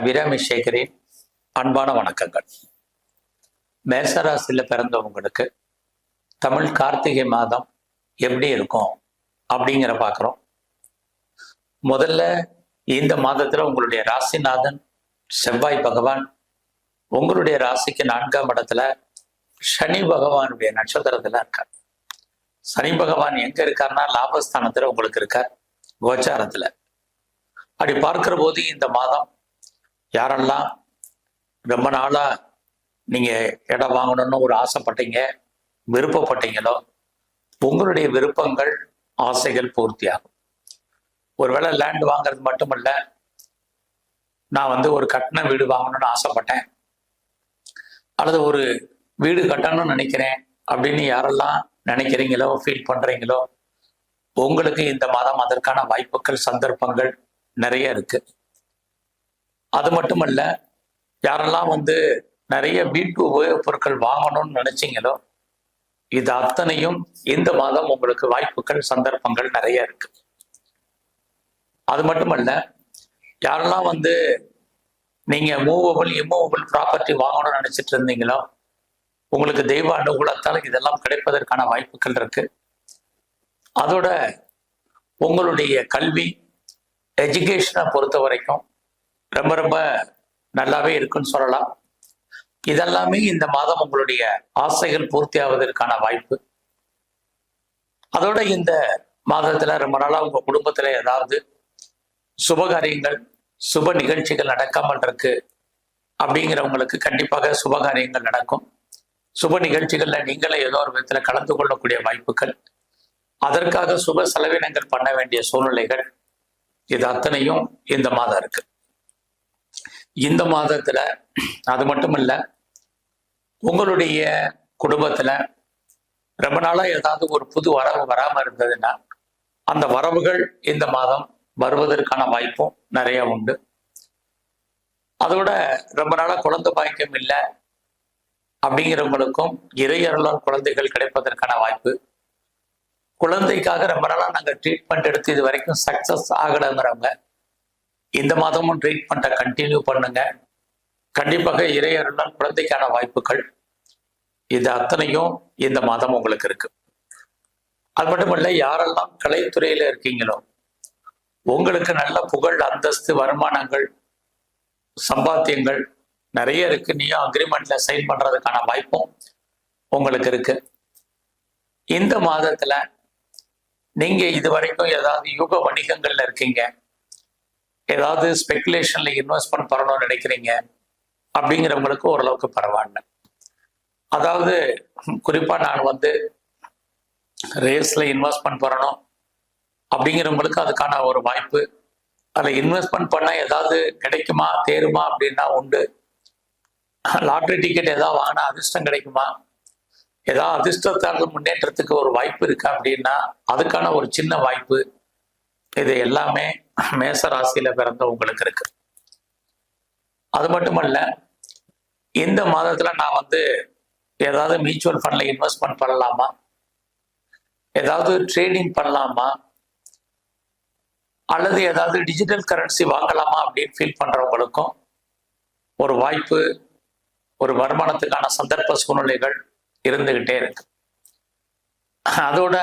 அபிராமி சேகரின் அன்பான வணக்கங்கள். மேசராசியில் பிறந்தவங்களுக்கு தமிழ் கார்த்திகை மாதம் எப்படி இருக்கும் அப்படிங்கிற பார்க்குறோம் முதல்ல இந்த மாதத்தில் உங்களுடைய ராசிநாதன் செவ்வாய் பகவான் உங்களுடைய ராசிக்கு நான்காம் இடத்துல சனி பகவானுடைய நட்சத்திரத்தில் இருக்கார். சனி பகவான் எங்க இருக்காருன்னா லாபஸ்தானத்துல உங்களுக்கு இருக்கார் கோச்சாரத்தில். அப்படி பார்க்கிற போது இந்த மாதம் யாரெல்லாம் ரொம்ப நாளாக நீங்கள் இடம் வாங்கணும்னு ஒரு ஆசைப்பட்டீங்க விருப்பப்பட்டீங்களோ உங்களுடைய விருப்பங்கள் ஆசைகள் பூர்த்தியாகும். ஒருவேளை லேண்ட் வாங்குறது மட்டுமல்ல நான் வந்து ஒரு கட்டின வீடு வாங்கணும்னு ஆசைப்பட்டேன். அல்லது ஒரு வீடு கட்டணும்னு நினைக்கிறேன் அப்படின்னு யாரெல்லாம் நினைக்கிறீங்களோ ஃபீல் பண்ணுறீங்களோ உங்களுக்கு இந்த மாதம் அதற்கான வாய்ப்புகள் சந்தர்ப்பங்கள் நிறைய இருக்குது அது மட்டுமல்ல யாரெல்லாம் வந்து நிறைய வீட்டு உபயோகப் பொருட்கள் வாங்கணும்னு நினைச்சீங்களோ இது அத்தனையும் இந்த மாதம் உங்களுக்கு வாய்ப்புகள் சந்தர்ப்பங்கள் நிறைய இருக்கு. அது மட்டுமல்ல யாரெல்லாம் வந்து நீங்க மூவபிள் இம்மூவபிள் ப்ராப்பர்ட்டி வாங்கணும்னு நினைச்சிட்டு இருந்தீங்களோ உங்களுக்கு தெய்வ அனுகூலத்தால் இதெல்லாம் கிடைப்பதற்கான வாய்ப்புகள் இருக்கு. அதோட உங்களுடைய கல்வி எஜுகேஷனை பொறுத்த வரைக்கும் ரொம்ப ரொம்ப நல்லாவே இருக்குன்னு சொல்லலாம். இதெல்லாமே இந்த மாதம் உங்களுடைய ஆசைகள் பூர்த்தி ஆவதற்கான வாய்ப்பு. அதோட இந்த மாதத்துல ரொம்ப நாளா உங்க குடும்பத்துல ஏதாவது சுபகாரியங்கள் சுப நிகழ்ச்சிகள் நடக்காமல் இருக்கு அப்படிங்கிறவங்களுக்கு கண்டிப்பாக சுபகாரியங்கள் நடக்கும். சுப நிகழ்ச்சிகள்ல நீங்களே ஏதோ ஒரு விதத்துல கலந்து கொள்ளக்கூடிய வாய்ப்புகள். அதற்காக சுப செலவினங்கள் பண்ண வேண்டிய சூழ்நிலைகள் இது அத்தனையும் இந்த மாதம் இருக்கு. இந்த மாதத்துல அது மட்டும் இல்லை உங்களுடைய குடும்பத்துல ரொம்ப நாளா ஏதாவது ஒரு புது வரவு வராம இருந்ததுன்னா அந்த வரவுகள் இந்த மாதம் வருவதற்கான வாய்ப்பும் நிறைய உண்டு. அதோட ரொம்ப நாளா குழந்தை பாய்க்கம் இல்லை அப்படிங்கிறவங்களுக்கும் இறையருளால் குழந்தைகள் கிடைப்பதற்கான வாய்ப்பு. குழந்தைக்காக ரொம்ப நாளாக நாங்கள் ட்ரீட்மெண்ட் எடுத்து இது வரைக்கும் சக்ஸஸ் ஆகலைங்கிறவங்க இந்த மாதமும் ட்ரீட்மெண்ட்டை கண்டினியூ பண்ணுங்க. கண்டிப்பாக இறையருளால் குழந்தைக்கான வாய்ப்புகள் இது அத்தனையும் இந்த மாதம் உங்களுக்கு இருக்கு. அது மட்டும் இல்ல யாரெல்லாம் கலைத்துறையில இருக்கீங்களோ உங்களுக்கு நல்ல புகழ் அந்தஸ்து வருமானங்கள் சம்பாத்தியங்கள் நிறைய இருக்கு. நீயும் அக்ரிமெண்ட்ல சைன் பண்றதுக்கான வாய்ப்பும் உங்களுக்கு இருக்கு. இந்த மாதத்துல நீங்க இது வரைக்கும் ஏதாவது யுக வணிகங்கள்ல இருக்கீங்க. ஏதாவது ஸ்பெகுலேஷன்ல இன்வெஸ்ட்மெண்ட் பண்ணணும்னு நினைக்கிறீங்க அப்படிங்கிறவங்களுக்கு ஓரளவுக்கு பரவாயில்ல. அதாவது குறிப்பா நான் வந்து ரேஸ்ல இன்வெஸ்ட்மெண்ட் பண்ணணும் அப்படிங்கிறவங்களுக்கு அதுக்கான ஒரு வாய்ப்பு. அதில் இன்வெஸ்ட்மெண்ட் பண்ண ஏதாவது கிடைக்குமா தேருமா அப்படின்னா உண்டு. லாட்ரி டிக்கெட் ஏதாவது வாங்கினா அதிர்ஷ்டம் கிடைக்குமா? ஏதாவது அதிர்ஷ்டத்தால் முன்னேற்றத்துக்கு ஒரு வாய்ப்பு இருக்கா அப்படின்னா அதுக்கான ஒரு சின்ன வாய்ப்பு. இது எல்லாமே மேச ராசியில பிறந்தவங்களுக்கு இருக்கு. அது மட்டுமல்ல இந்த மாதத்துல நான் வந்து ஏதாவது மியூச்சுவல் ஃபண்ட்ல இன்வெஸ்ட்மெண்ட் பண்ணலாமா? ஏதாவது ட்ரேடிங் பண்ணலாமா? அல்லது ஏதாவது டிஜிட்டல் கரன்சி வாங்கலாமா அப்படின்னு ஃபீல் பண்றவங்களுக்கும் ஒரு வாய்ப்பு ஒரு வருமானத்துக்கான சந்தர்ப்ப சூழ்நிலைகள் இருந்துகிட்டே இருக்கு. அதோட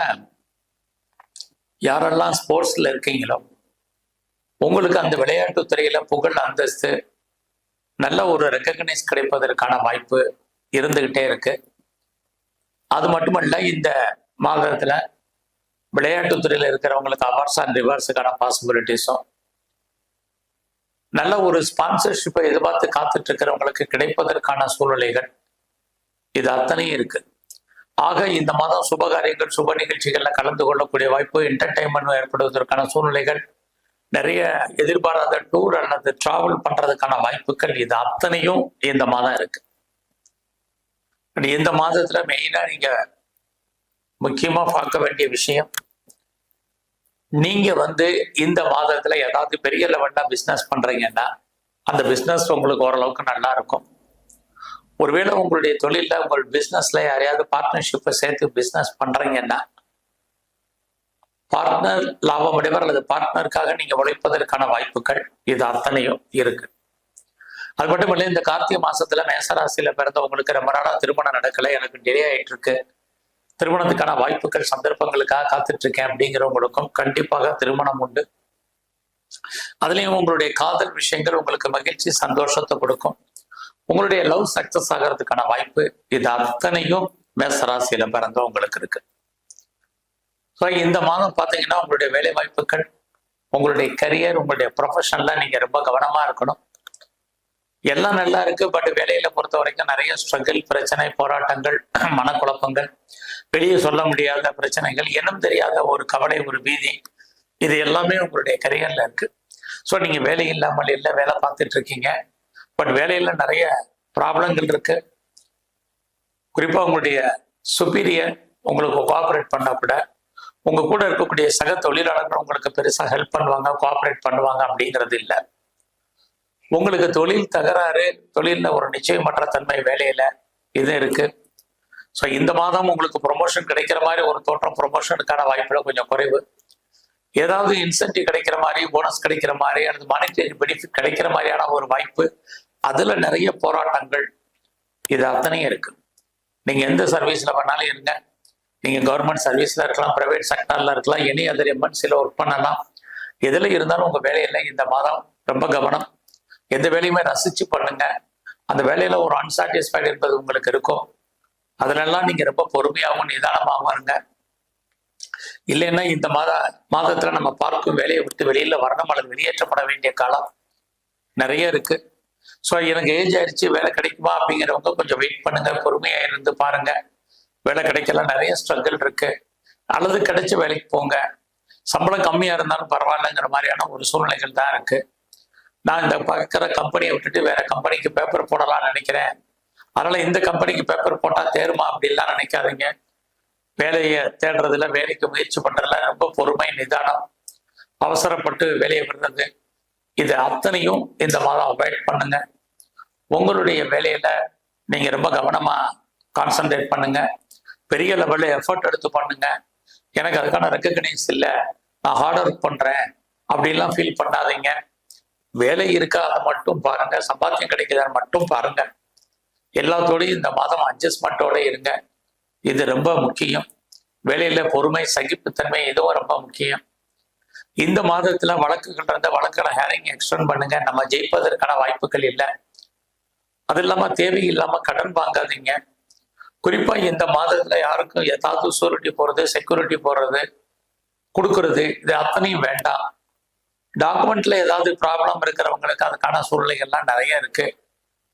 யாரெல்லாம் ஸ்போர்ட்ஸில் இருக்கீங்களோ உங்களுக்கு அந்த விளையாட்டு துறையில் புகழ் அந்தஸ்து நல்ல ஒரு ரெக்கக்னைஸ் கிடைப்பதற்கான வாய்ப்பு இருந்துக்கிட்டே இருக்கு. அது மட்டுமல்ல இந்த மாதத்துல விளையாட்டுத்துறையில் இருக்கிறவங்களுக்கு அவார்ட்ஸ் அண்ட் ரிவார்ட்ஸுக்கான பாசிபிலிட்டிஸும் நல்ல ஒரு ஸ்பான்சர்ஷிப்பை எதிர்பார்த்து காத்துட்டு இருக்கிறவங்களுக்கு கிடைப்பதற்கான சூழ்நிலைகள் இது அத்தனையும் இருக்குது ஆக இந்த மாதம் சுபகாரியங்கள் சுப நிகழ்ச்சிகளில் கலந்து கொள்ளக்கூடிய வாய்ப்பு என்டர்டைன்மெண்ட் ஏற்படுவதற்கான சூழ்நிலைகள் நிறைய எதிர்பாராத டூர் அல்லது டிராவல் பண்றதுக்கான வாய்ப்புகள் இது அத்தனையும் இந்த மாதம் இருக்கு. இந்த மாதத்துல மெயினா நீங்க முக்கியமா பார்க்க வேண்டிய விஷயம் நீங்க வந்து இந்த மாதத்துல ஏதாவது பெரிய லெவல்ல பிசினஸ் பண்றீங்கன்னா அந்த பிசினஸ் உங்களுக்கு ஓரளவுக்கு நல்லா இருக்கும். ஒருவேளை உங்களுடைய தொழில உங்கள் பிசினஸ்ல யாரையாவது பார்ட்னர்ஷிப்பை சேர்த்து பிசினஸ் பண்றீங்கன்னா பார்ட்னர் லாபம் அடைவர் அல்லது பார்ட்னருக்காக நீங்க உழைப்பதற்கான வாய்ப்புகள் இது அத்தனையும் இருக்கு. அது மட்டும் இல்லை இந்த கார்த்திகை மாசத்துல மேசராசியில பிறந்தவங்களுக்கு ரொம்ப நாளா திருமணம் நடக்கல எனக்கு டிலே ஆயிட்டு இருக்கு திருமணத்துக்கான வாய்ப்புகள் சந்தர்ப்பங்களுக்காக காத்துட்டு இருக்கேன் அப்படிங்கிறவங்களுக்கும் கண்டிப்பாக திருமணம் உண்டு. அதுலயும் உங்களுடைய காதல் விஷயங்கள் உங்களுக்கு மகிழ்ச்சி சந்தோஷத்தை கொடுக்கும். உங்களுடைய லவ் சக்சஸ் ஆகிறதுக்கான வாய்ப்பு இது அத்தனையும் மேசராசியில பிறந்தவங்களுக்கு இருக்கு. ஸோ இந்த மாதம் பார்த்தீங்கன்னா உங்களுடைய வேலை வாய்ப்புகள் உங்களுடைய கரியர் உங்களுடைய ப்ரொஃபஷன்ல நீங்க ரொம்ப கவனமா இருக்கணும். எல்லாம் நல்லா இருக்கு பட் வேலையில பொறுத்த வரைக்கும் நிறைய ஸ்ட்ரகிள் பிரச்சனை போராட்டங்கள் மனக்குழப்பங்கள் வெளியே சொல்ல முடியாத பிரச்சனைகள் இனம் தெரியாத ஒரு கவலை ஒரு பீதி இது எல்லாமே உங்களுடைய கரியர்ல இருக்கு. ஸோ நீங்க வேலை இல்லாமல் இல்லை வேலை பார்த்துட்டு இருக்கீங்க. பட் வேலையில நிறைய ப்ராப்ளங்கள் இருக்கு. குறிப்பா உங்களுடைய சுப்பீரியர் உங்களுக்கு கோஆப்ரேட் பண்ண கூட உங்க கூட இருக்கக்கூடிய சக தொழிலாளர்கள் உங்களுக்கு பெருசா ஹெல்ப் பண்ணுவாங்க கோஆப்ரேட் பண்ணுவாங்க அப்படிங்கிறது இல்லை. உங்களுக்கு தொழில் தகராறு தொழிலில் ஒரு நிச்சயமற்ற தன்மை வேலையில இது இருக்கு. ஸோ இந்த மாதம் உங்களுக்கு ப்ரொமோஷன் கிடைக்கிற மாதிரி ஒரு தோற்றம் ப்ரொமோஷனுக்கான வாய்ப்புகள் கொஞ்சம் குறைவு. ஏதாவது இன்சென்டிவ் கிடைக்கிற மாதிரி போனஸ் கிடைக்கிற மாதிரி அல்லது மானிட்டரி பெனிஃபிட் கிடைக்கிற மாதிரியான ஒரு வாய்ப்பு அதுல நிறைய போராட்டங்கள் இது அத்தனையும் இருக்கு. நீங்க எந்த சர்வீஸ்ல வேணாலும் இருங்க. நீங்க கவர்மெண்ட் சர்வீஸ்ல இருக்கலாம் பிரைவேட் செக்டர்ல இருக்கலாம் எனி அதர் எம்என்சில ஒர்க் பண்ணலாம். எதுல இருந்தாலும் உங்க வேலையில இந்த மாதம் ரொம்ப கவனம். எந்த வேலையுமே ரசிச்சு பண்ணுங்க. அந்த வேலையில ஒரு அன்சாட்டிஸ்ஃபைடு என்பது உங்களுக்கு இருக்கும். அதிலெல்லாம் நீங்க ரொம்ப பொறுமையாகவும் நிதானமாகவும் இருங்க. இல்லைன்னா இந்த மாத மாதத்துல நம்ம பார்க்கும் வேலையை விட்டு வெளியில வரணும் அல்லது வெளியேற்றப்பட வேண்டிய காலம் நிறைய இருக்கு. ஸோ எனக்கு ஏஜ் ஆயிடுச்சு வேலை கிடைக்குமா அப்படிங்கிறவங்க கொஞ்சம் வெயிட் பண்ணுங்க பொறுமையா இருந்து பாருங்க. வேலை கிடைக்கல நிறைய ஸ்ட்ரகிள் இருக்கு. அல்லது கிடைச்ச வேலைக்கு போங்க. சம்பளம் கம்மியா இருந்தாலும் பரவாயில்லைங்கிற மாதிரியான ஒரு சூழ்நிலைகள் தான் இருக்கு. நான் இந்த பார்க்குற கம்பெனியை விட்டுட்டு வேற கம்பெனிக்கு பேப்பர் போடலாம்னு நினைக்கிறேன். அதனால இந்த கம்பெனிக்கு பேப்பர் போட்டா தேருமா அப்படிலாம் நினைக்காதீங்க. வேலையை தேடுறதுல வேலைக்கு முயற்சி பண்றதுல ரொம்ப பொறுமை நிதானம் அவசரப்பட்டு வேலையை விடுறது. இது அத்தனையும் இந்த மாதம் அவாய்ட் பண்ணுங்க. உங்களுடைய வேலையில நீங்க ரொம்ப கவனமா கான்சென்ட்ரேட் பண்ணுங்க. பெரிய லெவலில் எஃபர்ட் எடுத்து பண்ணுங்க. எனக்கு அதுக்கான ரெக்கக்னைஸ் இல்லை. நான் ஹார்ட் ஒர்க் பண்றேன். அப்படிலாம் ஃபீல் பண்ணாதீங்க. வேலை இருக்கா அதை மட்டும் பாருங்க. சம்பாத்தியம் கிடைக்குதான்னு மட்டும் பாருங்க. எல்லாத்தோடையும் இந்த மாதம் அட்ஜஸ்ட்மெண்ட்டோட இருங்க. இது ரொம்ப முக்கியம். வேலையில பொறுமை சகிப்புத்தன்மை இதுவும் ரொம்ப முக்கியம். இந்த மாதத்துல வழக்குகள் இருந்த வழக்குகளை ஹேரிங் எக்ஸ்டெண்ட் பண்ணுங்க. நம்ம ஜெயிப்பதற்கான வாய்ப்புகள் இல்லை. அது இல்லாம தேவையில்லாம கடன் வாங்காதீங்க. குறிப்பா இந்த மாதத்துல யாருக்கும் ஏதாவது சூரிட்டி போறது செக்யூரிட்டி போடுறது கொடுக்கறது இது அத்தனையும் வேண்டாம். டாக்குமெண்ட்ல ஏதாவது ப்ராப்ளம் இருக்கிறவங்களுக்கு அதுக்கான சூழ்நிலைகள்லாம் நிறைய இருக்கு.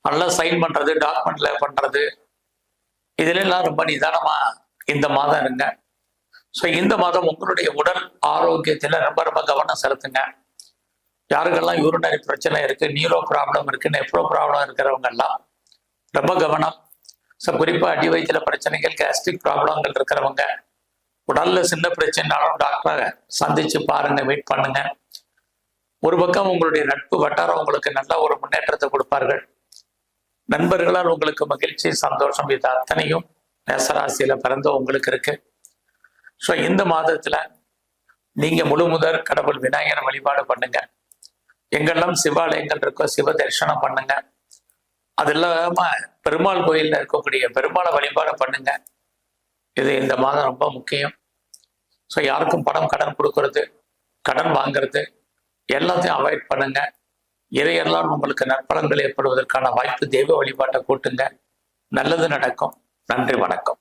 நல்லா சைன் பண்றது டாக்குமெண்ட்ல பண்றது இதுல எல்லாம் ரொம்ப நிதானமா இந்த மாதம் இருங்க. ஸோ இந்த மாதம் உங்களுடைய உடல் ஆரோக்கியத்தில் ரொம்ப ரொம்ப கவனம் செலுத்துங்க. யாருக்கெல்லாம் யூரினரி பிரச்சனை இருக்கு நியூரோ ப்ராப்ளம் இருக்கு நெப்ரோ ப்ராப்ளம் இருக்கிறவங்க எல்லாம் ரொம்ப கவனம். ஸோ குறிப்பாக அடி வயிற்றுல பிரச்சனைகள் கேஸ்ட்ரிக் ப்ராப்ளங்கள் இருக்கிறவங்க உடல்ல சின்ன பிரச்சனைனாலும் டாக்டரை சந்திச்சு பாருங்க வெயிட் பண்ணுங்க. ஒரு பக்கம் உங்களுடைய நட்பு வட்டாரம் உங்களுக்கு நல்ல ஒரு முன்னேற்றத்தை கொடுப்பார்கள். நண்பர்களால் உங்களுக்கு மகிழ்ச்சி சந்தோஷம் இது அத்தனையும் மேசராசியில பிறந்த உங்களுக்கு இருக்கு. ஸோ இந்த மாதத்துல நீங்க முழு முதற் கடவுள் விநாயகரை வழிபாடு பண்ணுங்க. எங்கெல்லாம் சிவாலயங்கள் இருக்கோ சிவ தரிசனம் பண்ணுங்க. அது இல்லாம பெருமாள் கோயில்ல இருக்கக்கூடிய பெருமாளை வழிபாடு பண்ணுங்க. இது இந்த மாதம் ரொம்ப முக்கியம். ஸோ யாருக்கும் பணம் கடன் கொடுக்கறது கடன் வாங்குறது எல்லாத்தையும் அவாய்ட் பண்ணுங்க. இதையெல்லாம் உங்களுக்கு நற்பலன்கள் ஏற்படுவதற்கான வாய்ப்பு தெய்வ வழிபாட்டை கூட்டுங்க. நல்லது நடக்கும். நன்றி வணக்கம்.